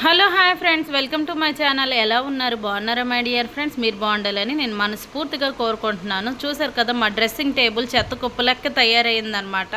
Hello hi friends welcome to my channel. ఎలా ఉన్నారు? బాగున్నారా మై డియర్ ఫ్రెండ్స్? మీరు బాగుండాలని నేను మనస్ఫూర్తిగా కోరుకుంటున్నాను. చూసారు కదా మా డ్రెస్సింగ్ టేబుల్ చెత్త కుప్ప లెక్క తయారైందనమాట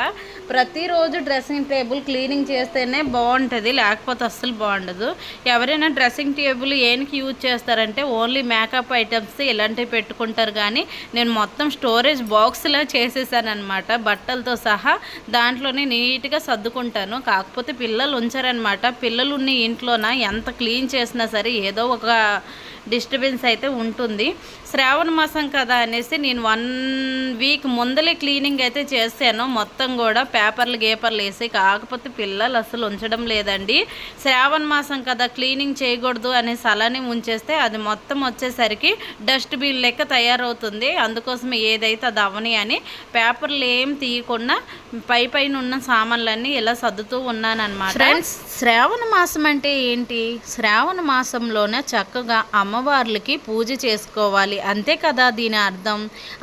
ప్రతిరోజు డ్రెస్సింగ్ టేబుల్ క్లీనింగ్ చేస్తేనే బాగుంటుంది లేకపోతే అస్సలు బాగుండదు. ఎవరైనా డ్రెస్సింగ్ టేబుల్ ఏనికి యూజ్ చేస్తారంటే ఓన్లీ మేకప్ ఐటమ్స్ ఇలాంటివి పెట్టుకుంటారు. కానీ నేను మొత్తం స్టోరేజ్ బాక్స్లా చేసేసానమాట బట్టలతో సహా దాంట్లోనే నీట్గా సర్దుకుంటాను. కాకపోతే పిల్లలు ఉంచారనమాట పిల్లలు ఉన్న ఇంట్లోన? ఎంత క్లీన్ చేసినా సరే ఏదో ఒక డిస్టర్బెన్స్ అయితే ఉంటుంది. శ్రావణ మాసం కదా అనేసి నేను వన్ వీక్ ముందలే క్లీనింగ్ అయితే చేశాను. మొత్తం కూడా పేపర్లు గేపర్లు వేసి కాకపోతే పిల్లలు అసలు ఉంచడం లేదండి. శ్రావణ మాసం కదా క్లీనింగ్ చేయకూడదు అనేసి అలానే ఉంచేస్తే అది మొత్తం వచ్చేసరికి డస్ట్బిన్ లెక్క తయారవుతుంది. అందుకోసం ఏదైతే అది అవని అని పేపర్లు ఏం తీయకుండా పై పైన ఉన్న సామాన్లన్నీ ఇలా సర్దుతూ ఉన్నానన్నమాట. ఫ్రెండ్స్ శ్రావణ మాసం అంటే ఏంటి? శ్రావణ మాసంలోనే చక్కగా అమ్మవార్లకి పూజ చేసుకోవాలి. అంతే కదా దీని అర్థం?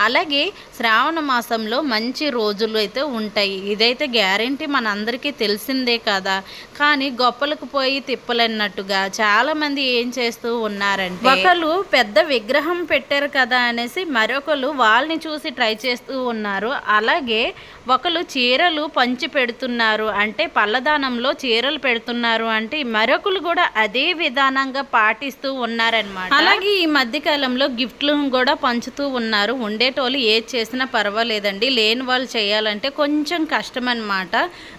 అలాగే శ్రావణ మాసంలో మంచి రోజులు అయితే ఉంటాయి. ఇదైతే గ్యారంటీ మనందరికీ తెలిసిందే కదా. కానీ గొప్పలకు పోయి తిప్పలన్నట్టుగా చాలా మంది ఏం చేస్తూ ఉన్నారంటే ఒకరు పెద్ద విగ్రహం పెట్టారు కదా అనేసి మరొకరు వాళ్ళని చూసి ట్రై చేస్తూ ఉన్నారు. అలాగే ఒకరు చీరలు పంచి పెడుతున్నారు. అంటే పల్లదానంలో చీరలు పెడుతున్నారు అంటే మరొకరు కూడా అదే విధానంగా పాటిస్తూ ఉన్నారనమాట అలాగే ఈ మధ్య కాలంలో గిఫ్ట్లు కూడా పంచుతూ ఉన్నారు. ఉండేటోళ్ళు ఏది చేసినా పర్వాలేదండి. లేని వాళ్ళు చేయాలంటే కొంచెం కష్టం అనమాట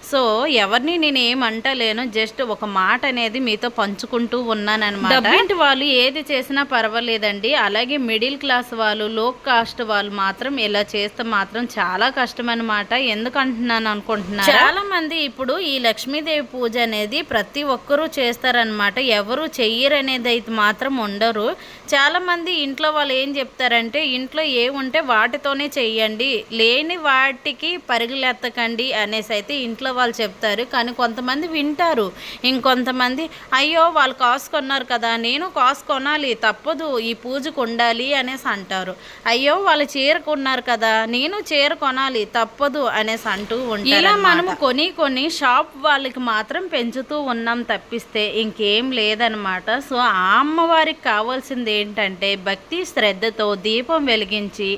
సో ఎవరిని నేను ఏమంటలేను జస్ట్ ఒక మాట అనేది మీతో పంచుకుంటూ ఉన్నానన్నమాట. డబ్బింటి వాళ్ళు ఏది చేసినా పర్వాలేదండి. అలాగే మిడిల్ క్లాస్ వాళ్ళు లో కాస్ట్ వాళ్ళు మాత్రం ఇలా చేస్తే మాత్రం చాలా కష్టం అనమాట ఎందుకు అంటున్నాను అనుకుంటున్నారు? చాలా మంది ఇప్పుడు ఈ లక్ష్మీదేవి పూజ అనేది ప్రతి ఒక్కరూ చేస్తారనమాట ఎవరు చెయ్యరు అనేది అయితే మాత్రం ఉండరు. చాలా మంది ఇంట్లో వాళ్ళు ఏం చెప్తారంటే ఇంట్లో ఏముంటే వాటితోనే చెయ్యండి. లేని వాటికి పరుగులెత్తకండి అనేసి అయితే ఇంట్లో వాళ్ళు చెప్తారు కానీ కొంతమంది వింటారు. ఇంకొంతమంది అయ్యో వాళ్ళు కాసు కొన్నారు కదా నేను కాసు కొనాలి తప్పదు ఈ పూజకు ఉండాలి అనేసి అంటారు. అయ్యో వాళ్ళు చీర కొన్నారు కదా నేను చీర కొనాలి తప్పదు అనేసి అంటూ ఉంటారు ఇలా మనము కొని కొని షాప్ వాళ్ళకి మాత్రం పెంచుతూ ఉన్నాం తప్పిస్తే ఇంకేం లేదనమాట సో ఆ అమ్మవారికి కావాల్సింది ఏంటంటే భక్తి శ్రద్ధతో దీపం వెలిగించి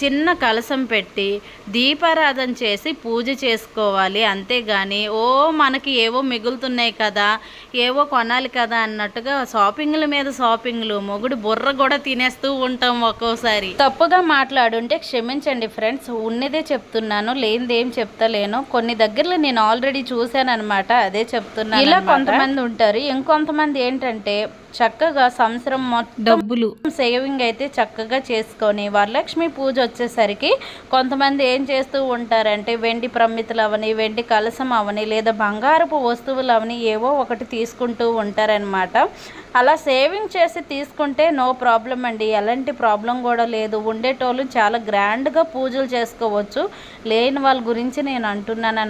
చిన్న కలసం పెట్టి దీపారాధన చేసి పూజ చేసుకోవాలి. అంతేగాని ఓ మనకి ఏవో మిగులుతున్నాయి కదా ఏవో కొనాలి కదా అన్నట్టుగా షాపింగ్ల మీద షాపింగ్లు మొగుడు బుర్ర కూడా తినేస్తూ ఉంటాం ఒక్కోసారి. తప్పుగా మాట్లాడుంటే క్షమించండి ఫ్రెండ్స్ ఉన్నదే చెప్తున్నాను లేనిది ఏం చెప్తలేను. కొన్ని దగ్గరలో నేను ఆల్రెడీ చూశాను అనమాట అదే చెప్తున్నాను ఇలా కొంతమంది ఉంటారు. ఇంకొంతమంది ఏంటంటే చక్కగా సంవత్సరం మొత్తం డబ్బులు. సేవింగ్ అయితే చక్కగా చేసుకొని వరలక్ష్మి పూజ వచ్చేసరికి కొంతమంది ఏం చేస్తూ ఉంటారంటే వెండి ప్రమితులు అవని వెండి కలసం అవని లేదా బంగారపు వస్తువులు అవని ఏవో ఒకటి తీసుకుంటూ ఉంటారనమాట అలా సేవింగ్ చేసి తీసుకుంటే నో ప్రాబ్లం అండి. ఎలాంటి ప్రాబ్లం కూడా లేదు. ఉండేటోళ్ళు చాలా గ్రాండ్గా పూజలు చేసుకోవచ్చు. లేని వాళ్ళ గురించి నేను అంటున్నాను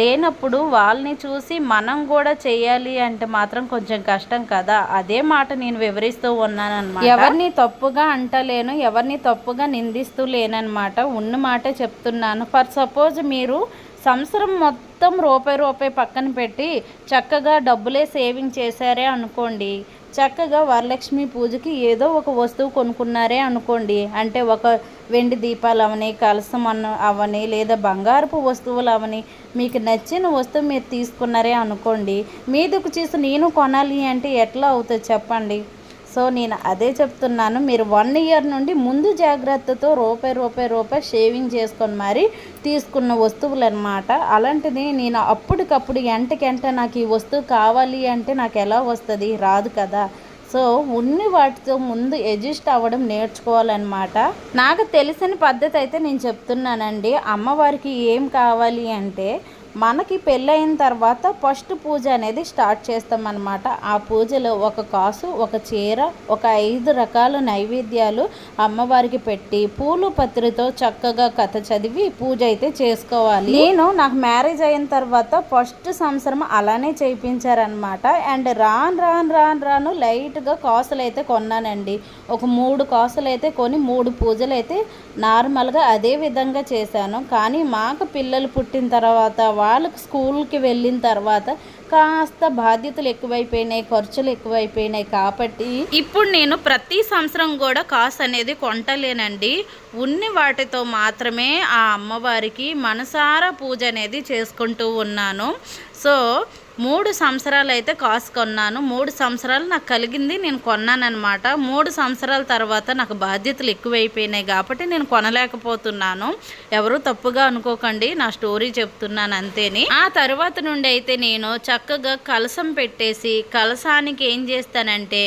లేనప్పుడు వాళ్ళని చూసి మనం కూడా చేయాలి అంటే మాత్రం కొంచెం కష్టం కదా. అదే మాట నేను వివరిస్తూ ఉన్నాను ఎవరిని తప్పుగా అంటలేను ఎవరిని తప్పుగా నిందిస్తూ లేనమాట ఉన్న మాటే చెప్తున్నాను. ఫర్ సపోజ్ మీరు సంవత్సరం మొత్తం రూపాయి రూపాయి పక్కన పెట్టి చక్కగా డబ్బులే సేవింగ్ చేశారే అనుకోండి. చక్కగా వరలక్ష్మి పూజకి ఏదో ఒక వస్తువు కొనుక్కున్నారే అనుకోండి. అంటే ఒక వెండి దీపాలు అవని కలసం అన్న అవని లేదా బంగారపు వస్తువులు అవని మీకు నచ్చిన వస్తువు మీరు తీసుకున్నారే అనుకోండి. మీదకు చూసి నేను కొనాలి అంటే ఎట్లా అవుతుంది చెప్పండి? సో నేను అదే చెప్తున్నాను మీరు వన్ ఇయర్ నుండి ముందు జాగ్రత్తతో రూపాయి రూపాయి రూపాయి షేవింగ్ చేసుకొని మరి తీసుకున్న వస్తువులు అనమాట అలాంటిది నేను అప్పటికప్పుడు ఎంటకెంట నాకు ఈ వస్తువు కావాలి అంటే నాకు ఎలా వస్తుంది? రాదు కదా. సో ఉన్ని వాటితో ముందు ఎడ్జస్ట్ అవ్వడం నేర్చుకోవాలన్నమాట. నాకు తెలిసిన పద్ధతి అయితే నేను చెప్తున్నానండి. అమ్మవారికి ఏం కావాలి అంటే మనకి పెళ్ళైన తర్వాత ఫస్ట్ పూజ అనేది స్టార్ట్ చేస్తామన్నమాట. ఆ పూజలో ఒక కాసు ఒక చీర ఒక ఐదు రకాల నైవేద్యాలు అమ్మవారికి పెట్టి పూలు పత్రితో చక్కగా కథ చదివి పూజ అయితే చేసుకోవాలి. నేను నాకు మ్యారేజ్ అయిన తర్వాత ఫస్ట్ సంవత్సరం అలానే చేయించారనమాట అండ్ రాను రాను రాను రాను లైట్గా కాసులు అయితే కొన్నానండి. ఒక మూడు కాసులు అయితే కొని మూడు పూజలు అయితే నార్మల్గా అదే విధంగా చేశాను. కానీ మాకు పిల్లలు పుట్టిన తర్వాత వాళ్ళకి స్కూల్కి వెళ్ళిన తర్వాత కాస్త బాధ్యతలు ఎక్కువైపోయినాయి ఖర్చులు ఎక్కువైపోయినాయి కాబట్టి ఇప్పుడు నేను ప్రతి సంవత్సరం కూడా కాసు అనేది కొంటలేనండి. ఉన్ని వాటితో మాత్రమే ఆ అమ్మవారికి మనసారా పూజ అనేది చేసుకుంటూ ఉన్నాను. సో మూడు సంవత్సరాలు అయితే కాసు కొన్నాను. మూడు సంవత్సరాలు నాకు కలిగింది నేను కొన్నానమాట మూడు సంవత్సరాల తర్వాత నాకు బాధ్యతలు ఎక్కువైపోయినాయి కాబట్టి నేను కొనలేకపోతున్నాను. ఎవరు తప్పుగా అనుకోకండి నా స్టోరీ చెప్తున్నాను అంతేని. ఆ తర్వాత నుండి అయితే నేను చక్కగా కలసం పెట్టేసి కలసానికి ఏం చేస్తానంటే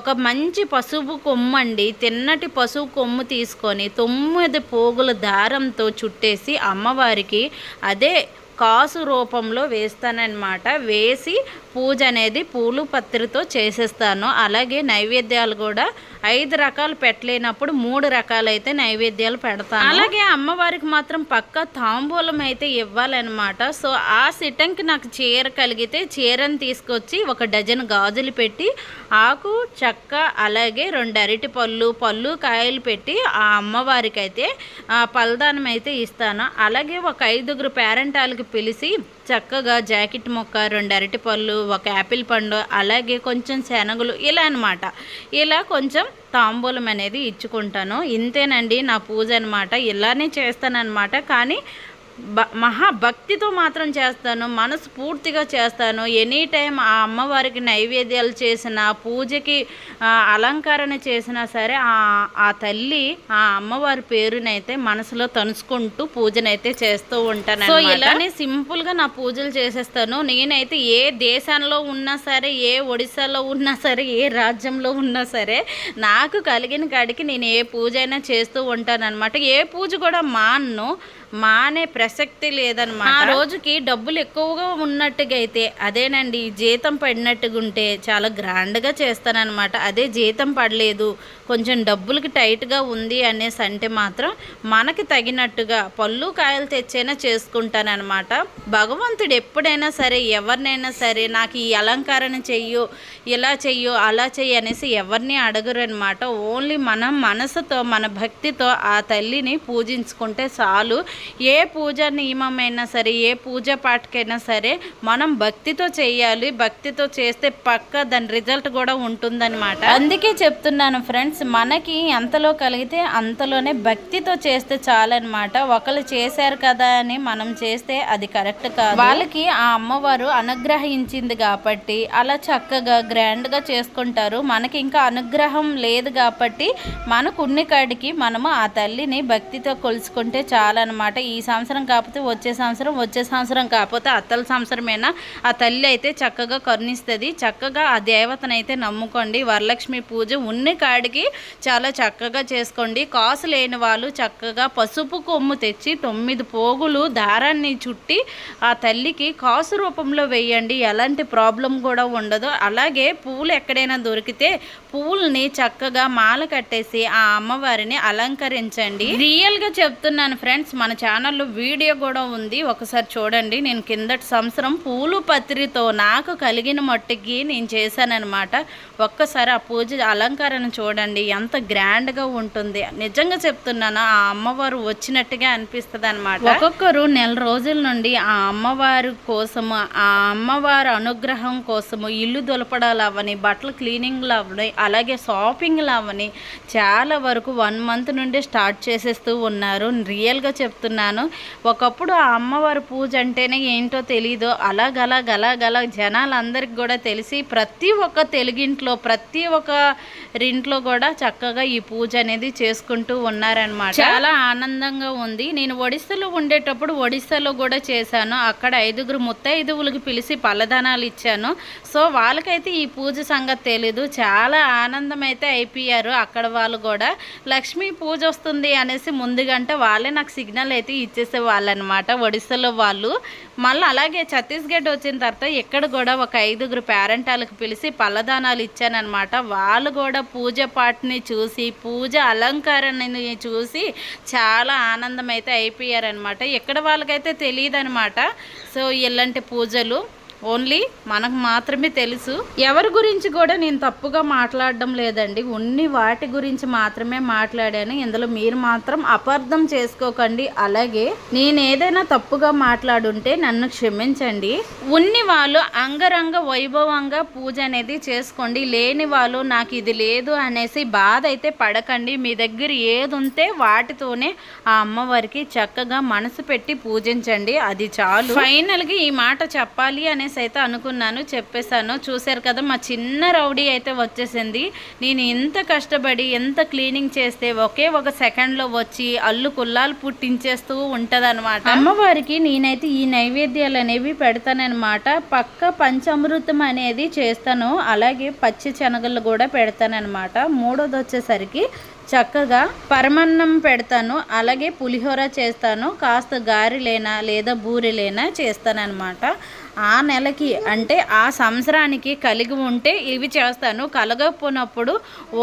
ఒక మంచి పసుపు కొమ్ము అండి తిన్నటి పసుపు కొమ్ము తీసుకొని తొమ్మిది పోగుల దారంతో చుట్టేసి అమ్మవారికి అదే కాసు రూపంలో వేస్తానన్నమాట. వేసి పూజ అనేది పూలు పత్రితో చేసేస్తాను. అలాగే నైవేద్యాలు కూడా ఐదు రకాలు పెట్టలేనప్పుడు మూడు రకాలైతే నైవేద్యాలు పెడతాను. అలాగే అమ్మవారికి మాత్రం పక్క తాంబూలం అయితే ఇవ్వాలన్నమాట. సో ఆ సిటంకి నాకు చీర కలిగితే చీరను తీసుకొచ్చి ఒక డజన్ గాజులు పెట్టి ఆకు చెక్క అలాగే రెండు అరటి పళ్ళు పళ్ళు కాయలు పెట్టి ఆ అమ్మవారికి అయితే పలదానం అయితే ఇస్తాను. అలాగే ఒక ఐదుగురు పేరెంటాలకి పిలిచి చక్కగా జాకెట్ మొక్క రెండు అరటి పళ్ళు ఒక యాపిల్ పండు అలాగే కొంచెం శనగలు ఇలా అనమాట ఇలా కొంచెం తాంబూలం అనేది ఇచ్చుకుంటాను. ఇంతేనండి నా పూజ అనమాట ఇలానే చేస్తానన్నమాట. కానీ బ మహాభక్తితో మాత్రం చేస్తాను మనస్ఫూర్తిగా చేస్తాను. ఎనీ టైం ఆ అమ్మవారికి నైవేద్యాలు చేసిన పూజకి అలంకరణ చేసినా సరే ఆ తల్లి ఆ అమ్మవారి పేరునైతే మనసులో తనుచుకుంటూ పూజనైతే చేస్తూ ఉంటాను సో ఇలానే సింపుల్గా నా పూజలు చేసేస్తాను. నేనైతే ఏ దేశంలో ఉన్నా సరే ఏ ఒడిశాలో ఉన్నా సరే ఏ రాజ్యంలో ఉన్నా సరే నాకు కలిగిన కాడికి నేను ఏ పూజ అయినా చేస్తూ ఉంటాను అనమాట ఏ పూజ కూడా మాన్ను. మానే ప్రసక్తి లేదనమాట ఆ రోజుకి డబ్బులు ఎక్కువగా ఉన్నట్టుగా అయితే అదేనండి జీతం పడినట్టుగా ఉంటే చాలా గ్రాండ్గా చేస్తానన్నమాట. అదే జీతం పడలేదు కొంచెం డబ్బులకి టైట్గా ఉంది అనేసి అంటే మాత్రం మనకి తగినట్టుగా పళ్ళు కాయలు తెచ్చైనా చేసుకుంటానమాట భగవంతుడు ఎప్పుడైనా సరే ఎవరినైనా సరే నాకు ఈ అలంకరణ చెయ్యు ఇలా చెయ్యు అలా చెయ్యి అనేసి ఎవరిని అడగరు అనమాట ఓన్లీ మనం మనసుతో మన భక్తితో ఆ తల్లిని పూజించుకుంటే చాలు. ఏ పూజ నియమమైనా సరే ఏ పూజ పాటకైనా సరే మనం భక్తితో చేయాలి. భక్తితో చేస్తే పక్క దాని రిజల్ట్ కూడా ఉంటుందన్నమాట. అందుకే చెప్తున్నాను ఫ్రెండ్స్ మనకి ఎంతలో కలిగితే అంతలోనే భక్తితో చేస్తే చాలన్నమాట. ఒకళ్ళు చేశారు కదా అని మనం చేస్తే అది కరెక్ట్ కాదు. వాళ్ళకి ఆ అమ్మవారు అనుగ్రహించింది కాబట్టి అలా చక్కగా గ్రాండ్గా చేసుకుంటారు. మనకి ఇంకా అనుగ్రహం లేదు కాబట్టి మనకు ఉన్న కాడికి మనము ఆ తల్లిని భక్తితో కొలుసుకుంటే చాలన్నమాట. అనమాట. ఈ సంవత్సరం కాకపోతే వచ్చే సంవత్సరం వచ్చే సంవత్సరం కాకపోతే అత్తల సంవత్సరమైనా? ఆ తల్లి అయితే చక్కగా కరుణిస్తుంది. చక్కగా ఆ దేవతనైతే నమ్ముకోండి. వరలక్ష్మి పూజ ఉన్ని కాడికి చాలా చక్కగా చేసుకోండి. కాసు లేని వాళ్ళు చక్కగా పసుపు కొమ్ము తెచ్చి తొమ్మిది పోగులు దారాన్ని చుట్టి ఆ తల్లికి కాసు రూపంలో వేయండి. ఎలాంటి ప్రాబ్లం కూడా ఉండదు. అలాగే పువ్వులు ఎక్కడైనా దొరికితే పువ్వుల్ని చక్కగా మాల కట్టేసి ఆ అమ్మవారిని అలంకరించండి. రియల్గా చెప్తున్నాను ఫ్రెండ్స్ మన ఛానల్లో వీడియో కూడా ఉంది. ఒకసారి చూడండి. నేను కిందటి సంవత్సరం పూలు పత్రితో నాకు కలిగిన మట్టికి నేను చేశాననమాట ఒక్కసారి ఆ పూజ అలంకరణ చూడండి. ఎంత గ్రాండ్గా ఉంటుంది. నిజంగా చెప్తున్నాను ఆ అమ్మవారు వచ్చినట్టుగా అనిపిస్తుంది అనమాట ఒక్కొక్కరు నెల రోజుల నుండి ఆ అమ్మవారి కోసము ఆ అమ్మవారి అనుగ్రహం కోసము ఇల్లు దులపడాలు అవని బట్టలు క్లీనింగ్లు అవని అలాగే షాపింగ్లు అవని చాలా వరకు వన్ మంత్ నుండి స్టార్ట్ చేసేస్తూ ఉన్నారు. రియల్గా చెప్తున్నారు చెప్తున్నాను. ఒకప్పుడు ఆ అమ్మవారి పూజ అంటేనే ఏంటో తెలీదు. అలాగలా గలాగల జనాలందరికి కూడా తెలిసి ప్రతి ఒక్క తెలుగింట్లో ప్రతి ఒక్క రింట్లో కూడా చక్కగా ఈ పూజ అనేది చేసుకుంటూ ఉన్నారనమాట చాలా ఆనందంగా ఉంది. నేను ఒడిస్సాలో ఉండేటప్పుడు ఒడిస్సాలో కూడా చేశాను. అక్కడ ఐదుగురు ముత్తైదువులకి పిలిచి పల్లదానాలు ఇచ్చాను. సో వాళ్ళకైతే ఈ పూజ సంగతి తెలీదు. చాలా ఆనందం అయితే అయిపోయారు అక్కడ వాళ్ళు కూడా. లక్ష్మీ పూజ వస్తుంది అనేసి ముందుగంటే వాళ్ళే నాకు సిగ్నల్ అయితే ఇచ్చేసే వాళ్ళు అనమాట ఒడిస్సాలో వాళ్ళు. మళ్ళీ అలాగే ఛత్తీస్గఢ్ వచ్చిన తర్వాత ఇక్కడ కూడా ఒక ఐదుగురు పేరెంటాలకు పిలిచి పల్లదానాలు ఇచ్చానమాట వాళ్ళు కూడా పూజ పాటని చూసి పూజ అలంకరణని చూసి చాలా ఆనందం అయితే అయిపోయారనమాట. ఇక్కడ వాళ్ళకైతే తెలియదు అనమాట సో ఇలాంటి పూజలు. ఓన్లీ మనకు మాత్రమే తెలుసు. ఎవరి గురించి కూడా నేను తప్పుగా మాట్లాడడం లేదండి. ఉన్ని వాటి గురించి మాత్రమే మాట్లాడాను. ఇందులో మీరు మాత్రం అపార్థం చేసుకోకండి. అలాగే నేను ఏదైనా తప్పుగా మాట్లాడుంటే నన్ను క్షమించండి. ఉన్ని వాళ్ళు అంగరంగ వైభవంగా పూజ అనేది చేసుకోండి. లేని వాళ్ళు నాకు ఇది లేదు అనేసి బాధ అయితే పడకండి. మీ దగ్గర ఏది ఉంటే వాటితోనే ఆ అమ్మవారికి చక్కగా మనసు పెట్టి పూజించండి. అది చాలు. ఫైనల్గా ఈ మాట చెప్పాలి అనేసి అయితే అనుకున్నాను చెప్పేశాను. చూశారు కదా మా చిన్న రౌడీ అయితే వచ్చేసింది. నేను ఎంత కష్టపడి ఎంత క్లీనింగ్ చేస్తే ఒకే ఒక సెకండ్లో వచ్చి అల్లు కుల్లాలు పుట్టించేస్తూ ఉంటదన్నమాట. అమ్మవారికి నేనైతే ఈ నైవేద్యాలు అనేవి పెడతానమాట పక్క పంచామృతం అనేది చేస్తాను. అలాగే పచ్చి శనగలు కూడా పెడతానన్నమాట. మూడోది వచ్చేసరికి చక్కగా పరమన్నం పెడతాను. అలాగే పులిహోర చేస్తాను. కాస్త గారెలైనా లేదా బూరెలేనా చేస్తానన్నమాట. ఆ నెలకి అంటే ఆ సంవత్సరానికి కలిగి ఉంటే ఇవి చేస్తాను. కలగకపోయినప్పుడు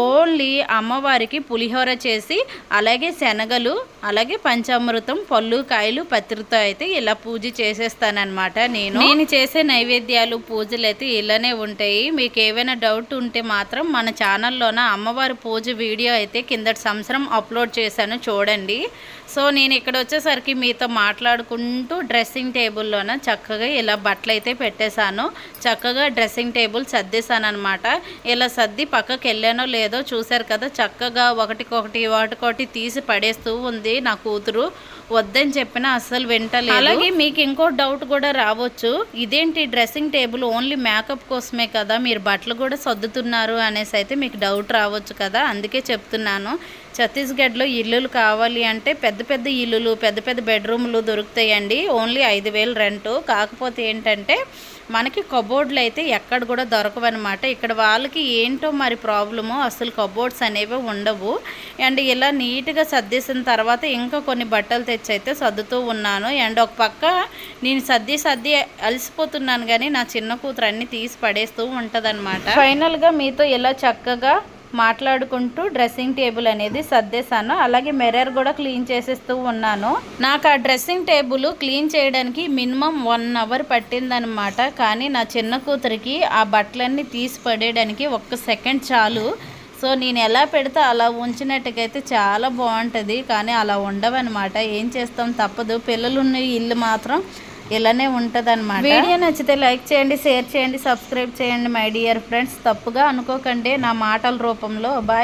ఓన్లీ అమ్మవారికి పులిహోర చేసి అలాగే శనగలు అలాగే పంచామృతం పళ్ళు కాయలు పత్రితో అయితే ఇలా పూజ చేసేస్తానన్నమాట నేను. నేను చేసే నైవేద్యాలు పూజలు అయితే ఇలానే ఉంటాయి. మీకు ఏవైనా డౌట్ ఉంటే మాత్రం మన ఛానల్లోన అమ్మవారి పూజ వీడియో అయితే కిందటి సంవత్సరం అప్లోడ్ చేశాను చూడండి. సో నేను ఇక్కడ వచ్చేసరికి మీతో మాట్లాడుకుంటూ డ్రెస్సింగ్ టేబుల్లోన చక్కగా ఇలా బట్టలు అయితే పెట్టేశాను. చక్కగా డ్రెస్సింగ్ టేబుల్ సర్దేశాను అనమాట ఇలా సర్ది పక్కకి వెళ్ళానో లేదో చూశారు కదా చక్కగా ఒకటికొకటి వాటికొకటి తీసి పడేస్తూ ఉంది నా కూతురు. వద్దని చెప్పినా అస్సలు వింటలేదు. అలాగే మీకు ఇంకో డౌట్ కూడా రావచ్చు. ఇదేంటి డ్రెస్సింగ్ టేబుల్ ఓన్లీ మేకప్ కోసమే కదా మీరు బట్టలు కూడా సర్దుతున్నారు అనేసి అయితే మీకు డౌట్ రావచ్చు కదా అందుకే చెప్తున్నాను. ఛత్తీస్గఢ్లో ఇల్లులు కావాలి అంటే పెద్ద పెద్ద ఇల్లులు పెద్ద పెద్ద బెడ్రూమ్లు దొరుకుతాయండి. ఓన్లీ ఐదు వేలు రెంటు. కాకపోతే ఏంటంటే మనకి కబోర్డ్లు అయితే ఎక్కడ కూడా దొరకవన్నమాట. ఇక్కడ వాళ్ళకి ఏంటో మరి ప్రాబ్లము అసలు కబోర్డ్స్ అనేవి ఉండవు. అండ్ ఇలా నీట్గా సర్దేసిన తర్వాత ఇంకా కొన్ని బట్టలు తెచ్చి అయితే సర్దుతూ ఉన్నాను. అండ్ ఒక పక్క నేను సర్ది సర్ది అలసిపోతున్నాను కానీ నా చిన్న కూతురు అన్నీ తీసి పడేస్తూ ఉంటుందన్నమాట. ఫైనల్గా మీతో ఇలా చక్కగా మాట్లాడుకుంటూ డ్రెస్సింగ్ టేబుల్ అనేది సర్దేశాను. అలాగే మిర్రర్ కూడా క్లీన్ చేసేస్తూ ఉన్నాను. నాకు ఆ డ్రెస్సింగ్ టేబుల్ క్లీన్ చేయడానికి మినిమం వన్ అవర్ పట్టిందనమాట కానీ నా చిన్న కూతురికి ఆ బట్టలన్నీ తీసి పడేయడానికి ఒక్క సెకండ్ చాలు. సో నేను ఎలా పెడితే అలా ఉంచినట్టుకైతే చాలా బాగుంటుంది. కానీ అలా ఉండవన్నమాట. ఏం చేస్తాం? తప్పదు. పిల్లలున్న ఇల్లు మాత్రం ఇలానే ఉంటుంది అనమాట వీడియో నచ్చితే లైక్ చేయండి షేర్ చేయండి సబ్స్క్రైబ్ చేయండి మై డియర్ ఫ్రెండ్స్. తప్పుగా అనుకోకండి నా మాటల రూపంలో. బాయ్.